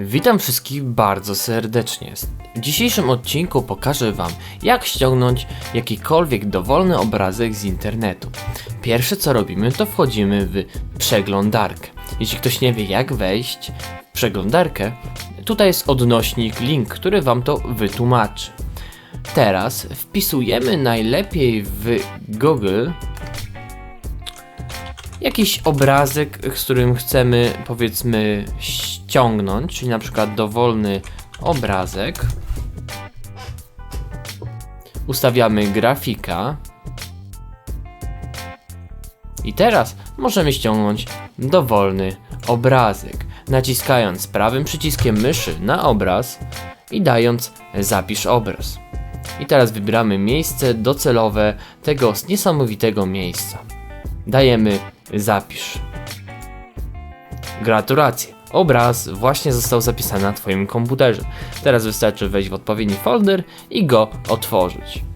Witam wszystkich bardzo serdecznie. W dzisiejszym odcinku pokażę Wam, jak ściągnąć jakikolwiek dowolny obrazek z internetu. Pierwsze co robimy, to wchodzimy w przeglądarkę. Jeśli ktoś nie wie, jak wejść w przeglądarkę, tutaj jest odnośnik, link, który Wam to wytłumaczy. Teraz wpisujemy najlepiej w Google jakiś obrazek, z którym chcemy powiedzmy ściągnąć, czyli na przykład dowolny obrazek. Ustawiamy grafika. I teraz możemy ściągnąć dowolny obrazek, naciskając prawym przyciskiem myszy na obraz i dając zapisz obraz. I teraz wybieramy miejsce docelowe tego niesamowitego miejsca. Dajemy zapisz. Gratulacje! Obraz właśnie został zapisany na Twoim komputerze. Teraz wystarczy wejść w odpowiedni folder i go otworzyć.